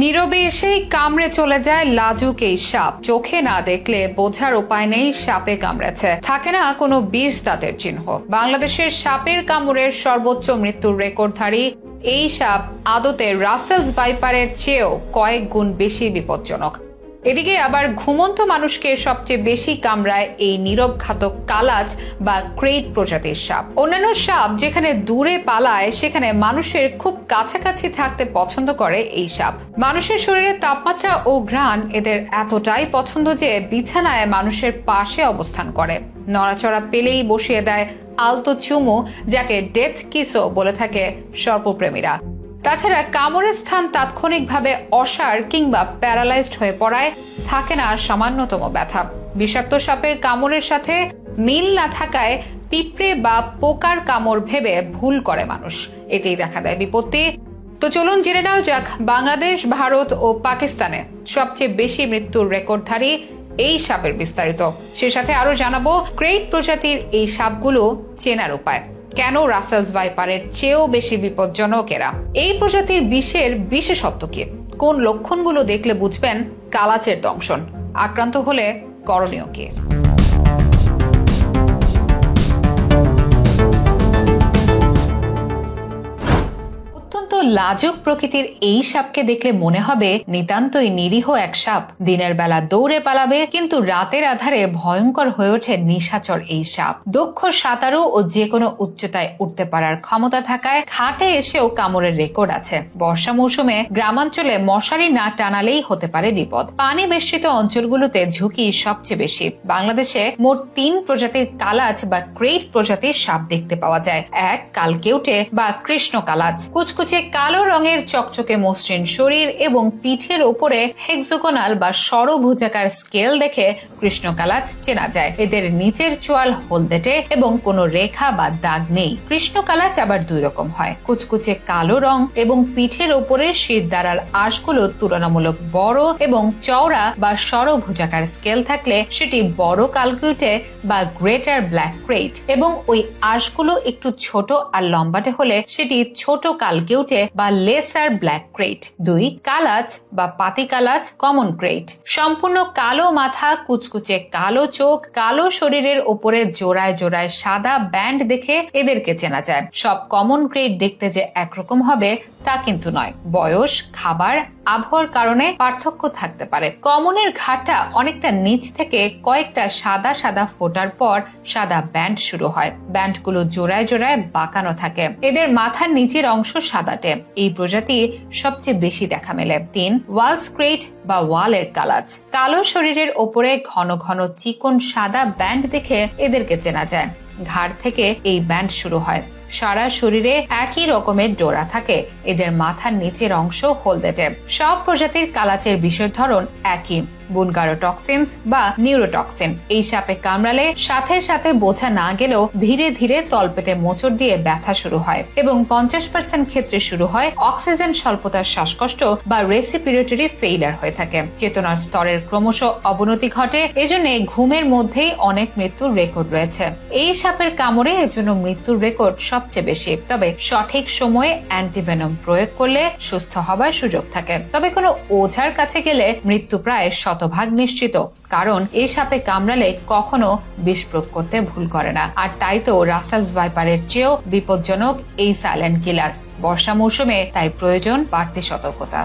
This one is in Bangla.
নীরবে এসেই কামড়ে চলে যায় লাজুক এই সাপ। চোখে না দেখলে বোঝার উপায় নেই, সাপে কামড়েছে। থাকে না কোনো বিষ দাঁতের চিহ্ন। বাংলাদেশের সাপের কামড়ের সর্বোচ্চ মৃত্যুর রেকর্ডধারী এই সাপ আদতে রাসেলস ভাইপারের চেয়েও কয়েক গুণ বেশি বিপজ্জনক। এদিকে আবার ঘুমন্ত মানুষকে সবচেয়ে বেশি কামড়ায় এই নীরব ঘাতক কালাজ বা ক্রেট প্রজাতির সাপ। অন্যান্য সাপ যেখানে দূরে পালায়, সেখানে মানুষের খুব কাছাকাছি থাকতে পছন্দ করে এই সাপ। মানুষের শরীরে তাপমাত্রা ও ঘ্রাণ এদের এতটাই পছন্দ যে বিছানায় মানুষের পাশে অবস্থান করে। নড়াচড়া পেলেই বসিয়ে দেয় আলতো চুমু, যাকে ডেথ কিসও বলে থাকে সর্পপ্রেমীরা। তাছাড়া কামড়ের স্থান তাৎক্ষণিকভাবে অসার কিংবা প্যারালাইজড হয়ে পড়ায় থাকে না আর সামান্যতম ব্যথা। বিষাক্ত সাপের কামড়ের সাথে মিল না থাকায় পিঁপড়ে বা পোকার কামড় ভেবে ভুল করে মানুষ। এতেই দেখা দেয় বিপত্তি। তো চলুন জেনে নেওয়া যাক বাংলাদেশ, ভারত ও পাকিস্তানে সবচেয়ে বেশি মৃত্যুর রেকর্ডধারী এই সাপের বিস্তারিত। সে সাথে আরও জানাব ক্রেট প্রজাতির এই সাপগুলো চেনার উপায়। কেন রাসেলস ভাইপারের চেয়েও বেশি বিপজ্জনক এরা? এই প্রজাতির বিষের বিশেষত্ব কি? কোন লক্ষণগুলো দেখলে বুঝবেন কালাচের দংশন? আক্রান্ত হলে করণীয় কি? লাজুক প্রকৃতির এই সাপকে দেখলে মনে হবে নিতান্তই নিরীহ এক সাপ। দিনের বেলা দৌড়ে পালাবে, কিন্তু রাতের আধারে ভয়ঙ্কর হয়ে ওঠে নিশাচর এই সাপ। দক্ষ সাঁতারু ও যে কোনো উচ্চতায় উঠতে পারার ক্ষমতা থাকায় খাটে এসেও কামড়ের রেকর্ড আছে। বর্ষা মৌসুমে গ্রামাঞ্চলে মশারি না টানালেই হতে পারে বিপদ। পানি বেষ্টিত অঞ্চলগুলোতে ঝুঁকি সবচেয়ে বেশি। বাংলাদেশে মোট তিন প্রজাতির কালাজ বা ক্রেট প্রজাতির সাপ দেখতে পাওয়া যায়। এক কালকেউটে বা কৃষ্ণ কালাজ কুচকুচে কালো রঙের চকচকে মসৃণ শরীর এবং পিঠের ওপরে হেক্সোকোনাল বা সরভুজাকার স্কেল দেখে কৃষ্ণ কালাজ চেনা যায়। এদের নিচের চোয়াল হলদেটে এবং কোনো রেখা বা দাগ নেই। কৃষ্ণ কালাজ আবার দুই রকম হয়। কুচকুচে কালো রং এবং পিঠের ওপরে শির দ্বারার আঁশগুলো তুলনামূলক বড় এবং চওড়া বা সরভুজাকার স্কেল থাকলে সেটি বড় কালকিউটে বা গ্রেটার ব্ল্যাক ক্রেট এবং ওই আঁশগুলো একটু ছোট আর লম্বাটে হলে সেটি ছোট কালকিউটে বা লেসার ব্ল্যাক ক্রেট। দুই, কালাচ বা পাতি কালাচ, কমন ক্রেট। সম্পূর্ণ কালো মাথা, কুচকুচে কালো চোখ, কালো শরীরের ওপরে জোড়ায় জোড়ায় সাদা ব্যান্ড দেখে এদেরকে চেনা যায়। সব কমন ক্রেট দেখতে যে একরকম হবে, তা কিন্তু নয়। বয়স, খাবার আবহাওয়ার কারণে পার্থক্য থাকতে পারে। কমনের ঘাটা অনেকটা নিচ থেকে কয়েকটা সাদা সাদা ফোটার পর সাদা ব্যান্ড শুরু হয়। ব্যান্ডগুলো জোড়ায় জোড়ায় বাঁকানো থাকে। এদের মাথার নিচের অংশ সাদাটে। এই প্রজাতি সবচেয়ে বেশি দেখা মেলে। তিন ওয়াল স্ক্রেট বা ওয়ালের কালাজ। কালো শরীরের ওপরে ঘন ঘন চিকন সাদা ব্যান্ড দেখে এদেরকে চেনা যায়। ঘাড় থেকে এই ব্যান্ড শুরু হয়। সারা শরীরে একই রকমের ডোরা থাকে। এদের মাথার নিচের অংশ হলদেটে সব প্রজাতির কালাচের বিষের ধরন একই। বুনগারোটক্সিনস বা নিউরোটক্সিন। এই সাপে কামড়ালে সাথে সাথে বোঝা না গেলেও ধীরে ধীরে তলপেটে মোচড় দিয়ে ব্যথা শুরু হয় এবং পঞ্চাশ পার্সেন্ট ক্ষেত্রে শুরু হয় অক্সিজেন স্বল্পতার শ্বাসকষ্ট বা রেসিপিরেটরি ফেইলার হয়ে থাকে। চেতনার স্তরের ক্রমশ অবনতি ঘটে। এজন্য ঘুমের মধ্যেই অনেক মৃত্যুর রেকর্ড রয়েছে। এই সাপের কামড়ে এজন্য মৃত্যুর রেকর্ড সবচেয়ে বেশি। তবে সঠিক সময়ে অ্যান্টিভেনম প্রয়োগ করলে সুস্থ হবার সুযোগ থাকে। তবে কোনো ওঝার কাছে গেলে মৃত্যু প্রায় শতভাগ নিশ্চিত, কারণ এ সাপে কামড়ালে কখনো বিষ প্রয়োগ করতে ভুল করে না। আর তাই তো রাসেলস ভাইপারের চেয়েও বিপজ্জনক এই সাইলেন্ট কিলার। বর্ষা মৌসুমে তাই প্রয়োজন বাড়তি সতর্কতা।